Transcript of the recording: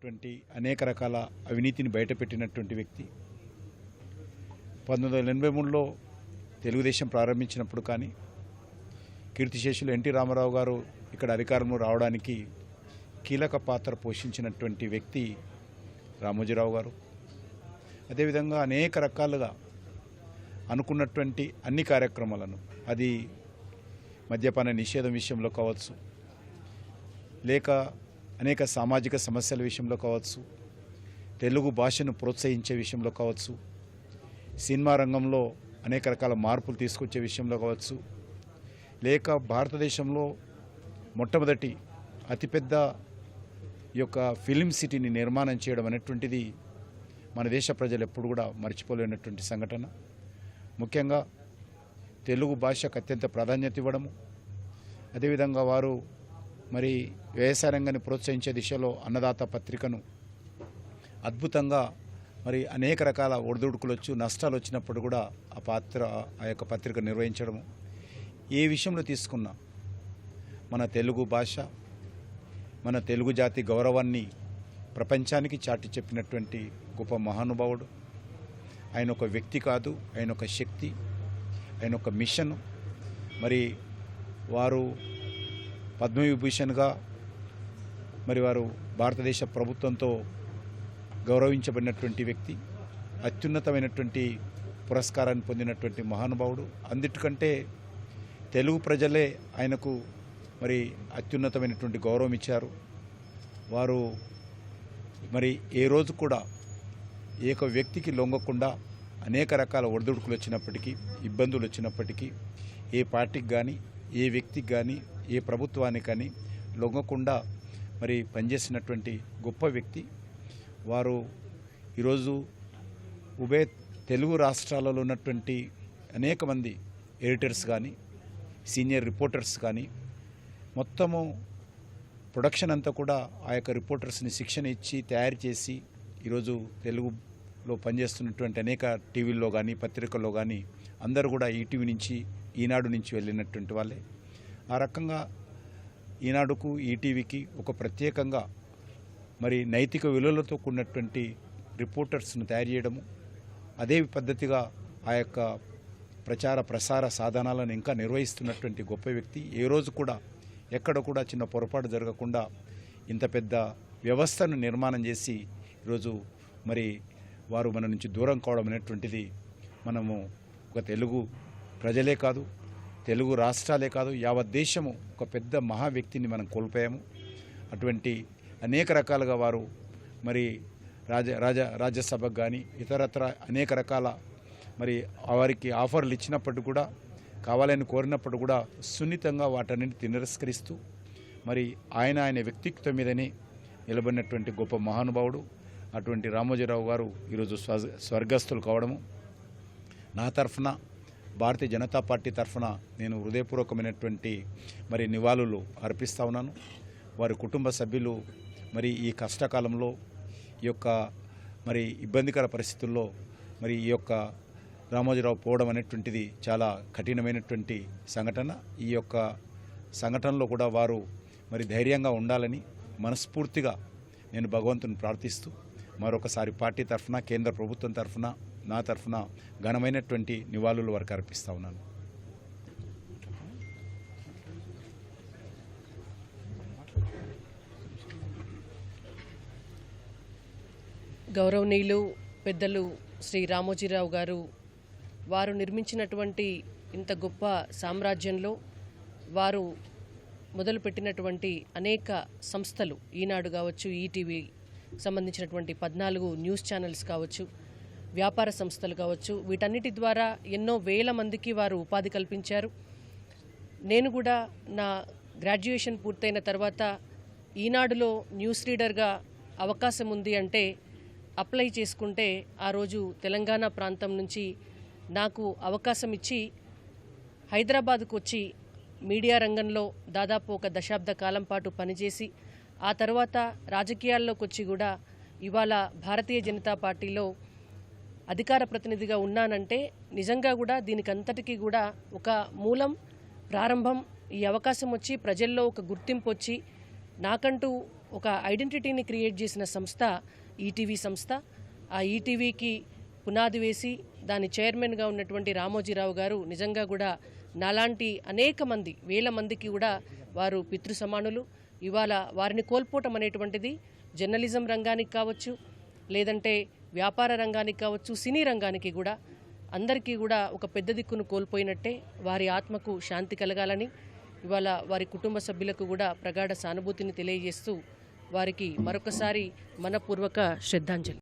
చేసినటువంటి అనేక రకాల అవినీతిని బయటపెట్టినటువంటి వ్యక్తి. పంతొమ్మిది వందల ఎనభై మూడులో తెలుగుదేశం ప్రారంభించినప్పుడు కానీ కీర్తిశేషులు ఎన్టీ రామారావు గారు ఇక్కడ అధికారంలో రావడానికి కీలక పాత్ర పోషించినటువంటి వ్యక్తి రామోజీరావు గారు. అదేవిధంగా అనేక రకాలుగా అనుకున్నటువంటి అన్ని కార్యక్రమాలను అది మద్యపాన నిషేధం విషయంలో కావచ్చు లేక అనేక సామాజిక సమస్యల విషయంలో కావచ్చు తెలుగు భాషను ప్రోత్సహించే విషయంలో కావచ్చు సినిమా రంగంలో అనేక రకాల మార్పులు తీసుకొచ్చే విషయంలో కావచ్చు లేక భారతదేశంలో మొట్టమొదటి అతిపెద్ద యొక్క ఫిలిం సిటీని నిర్మాణం చేయడం అనేటువంటిది మన దేశ ప్రజలు ఎప్పుడు కూడా మర్చిపోలేనటువంటి సంఘటన. ముఖ్యంగా తెలుగు భాషకు అత్యంత ప్రాధాన్యత ఇవ్వడము. అదేవిధంగా వారు మరి వ్యవసాయ రంగాన్ని ప్రోత్సహించే దిశలో అన్నదాత పత్రికను అద్భుతంగా మరి అనేక రకాల ఒడిదుడుకులు వచ్చి నష్టాలు వచ్చినప్పుడు కూడా ఆ పాత్ర ఆ యొక్క పత్రిక నిర్వహించడము. ఏ విషయంలో తీసుకున్నా మన తెలుగు భాష మన తెలుగు జాతి గౌరవాన్ని ప్రపంచానికి చాటి చెప్పినటువంటి గొప్ప మహానుభావుడు. ఆయన ఒక వ్యక్తి కాదు ఆయన ఒక శక్తి ఆయన ఒక మిషన్. మరి వారు పద్మవిభూషణ్గా మరి వారు భారతదేశ ప్రభుత్వంతో గౌరవించబడినటువంటి వ్యక్తి అత్యున్నతమైనటువంటి పురస్కారాన్ని పొందినటువంటి మహానుభావుడు. అందుకంటే తెలుగు ప్రజలే ఆయనకు మరి అత్యున్నతమైనటువంటి గౌరవం ఇచ్చారు. వారు మరి ఏ రోజు కూడా ఏ ఒక వ్యక్తికి లొంగకుండా అనేక రకాల ఒడిదుడుకులు వచ్చినప్పటికీ ఇబ్బందులు వచ్చినప్పటికీ ఏ పార్టీకి కానీ ఏ వ్యక్తికి కానీ ఏ ప్రభుత్వాన్ని కానీ లొంగకుండా మరి పనిచేసినటువంటి గొప్ప వ్యక్తి. వారు ఈరోజు ఉభయ తెలుగు రాష్ట్రాలలో ఉన్నటువంటి అనేక మంది ఎడిటర్స్ కానీ సీనియర్ రిపోర్టర్స్ కానీ మొత్తము ప్రొడక్షన్ అంతా కూడా ఆ యొక్క రిపోర్టర్స్ని శిక్షణ ఇచ్చి తయారు చేసి ఈరోజు తెలుగులో పనిచేస్తున్నటువంటి అనేక టీవీల్లో కానీ పత్రికల్లో కానీ అందరూ కూడా ఈటీవీ నుంచి ఈనాడు నుంచి వెళ్ళినటువంటి వాళ్ళే. ఆ రకంగా ఈనాడుకు ఈటీవీకి ఒక ప్రత్యేకంగా మరి నైతిక విలువలతో కూడినటువంటి రిపోర్టర్స్ను తయారు చేయడము అదే పద్ధతిగా ఆ యొక్క ప్రచార ప్రసార సాధనాలను ఇంకా నిర్వహిస్తున్నటువంటి గొప్ప వ్యక్తి. ఏ రోజు కూడా ఎక్కడ కూడా చిన్న పొరపాటు జరగకుండా ఇంత పెద్ద వ్యవస్థను నిర్మాణం చేసి ఈరోజు మరి వారు మన నుంచి దూరం కావడం అనేటువంటిది మనము ఒక తెలుగు ప్రజలే కాదు తెలుగు రాష్ట్రాలే కాదు యావత్ దేశము ఒక పెద్ద మహా వ్యక్తిని మనం కోల్పోయాము. అటువంటి అనేక రకాలుగా వారు మరి రాజ రాజ రాజ్యసభకు కానీ ఇతరత్ర అనేక రకాల మరి వారికి ఆఫర్లు ఇచ్చినప్పటికీ కూడా కావాలని కోరినప్పుడు కూడా సున్నితంగా వాటన్నింటి తిరస్కరిస్తూ మరి ఆయన ఆయన వ్యక్తిత్వం మీదనే నిలబడినటువంటి గొప్ప మహానుభావుడు అటువంటి రామోజీరావు గారు ఈరోజు స్వర్గస్థులు కావడము. నా తరఫున భారతీయ జనతా పార్టీ తరఫున నేను హృదయపూర్వకమైనటువంటి మరి నివాళులు అర్పిస్తా ఉన్నాను. వారి కుటుంబ సభ్యులు మరి ఈ కష్టకాలంలో ఈ యొక్క మరి ఇబ్బందికర పరిస్థితుల్లో మరి ఈ యొక్క రామోజీరావు పోవడం అనేటువంటిది చాలా కఠినమైనటువంటి సంఘటన. ఈ యొక్క సంఘటనలో కూడా వారు మరి ధైర్యంగా ఉండాలని మనస్ఫూర్తిగా నేను భగవంతుని ప్రార్థిస్తూ మరొకసారి పార్టీ తరఫున కేంద్ర ప్రభుత్వం తరఫున నా తరఫున ఘనమైనటువంటి నివాళులు వారికి అర్పిస్తా ఉన్నాను. గౌరవనీయులు పెద్దలు శ్రీ రామోజీరావు గారు వారు నిర్మించినటువంటి ఇంత గొప్ప సామ్రాజ్యంలో వారు మొదలుపెట్టినటువంటి అనేక సంస్థలు ఈనాడు కావచ్చు ఈటీవీ సంబంధించినటువంటి పద్నాలుగు న్యూస్ ఛానల్స్ కావచ్చు వ్యాపార సంస్థలు కావచ్చు వీటన్నిటి ద్వారా ఎన్నో వేల మందికి వారు ఉపాధి కల్పించారు. నేను కూడా నా గ్రాడ్యుయేషన్ పూర్తయిన తర్వాత ఈనాడులో న్యూస్ రీడర్గా అవకాశం ఉంది అంటే అప్లై చేసుకుంటే ఆ రోజు తెలంగాణ ప్రాంతం నుంచి నాకు అవకాశం ఇచ్చి హైదరాబాద్కు వచ్చి మీడియా రంగంలో దాదాపు ఒక దశాబ్ద కాలం పాటు పనిచేసి ఆ తర్వాత రాజకీయాల్లోకి వచ్చి కూడా ఇవాళ భారతీయ జనతా పార్టీలో అధికార ప్రతినిధిగా ఉన్నానంటే నిజంగా కూడా దీనికంతటికీ కూడా ఒక మూలం ప్రారంభం ఈ అవకాశం వచ్చి ప్రజల్లో ఒక గుర్తింపు వచ్చి నాకంటూ ఒక ఐడెంటిటీని క్రియేట్ చేసిన సంస్థ ఈటీవీ సంస్థ. ఆ ఈటీవీకి పునాది వేసి దాని చైర్మన్గా ఉన్నటువంటి రామోజీరావు గారు నిజంగా కూడా నాలాంటి అనేక మంది వేల మందికి కూడా వారు పితృ సమానులు. ఇవాళ వారిని కోల్పోవటం అనేటువంటిది జర్నలిజం రంగానికి కావచ్చు లేదంటే వ్యాపార రంగానికి కావచ్చు సినీ రంగానికి కూడా అందరికీ కూడా ఒక పెద్ద దిక్కును కోల్పోయినట్టే వారి ఆత్మకు శాంతి కలగాలని ఇవాళ వారి కుటుంబ సభ్యులకు కూడా ప్రగాఢ సానుభూతిని తెలియజేస్తూ వారికి మరొకసారి మనపూర్వక శ్రద్ధాంజలి.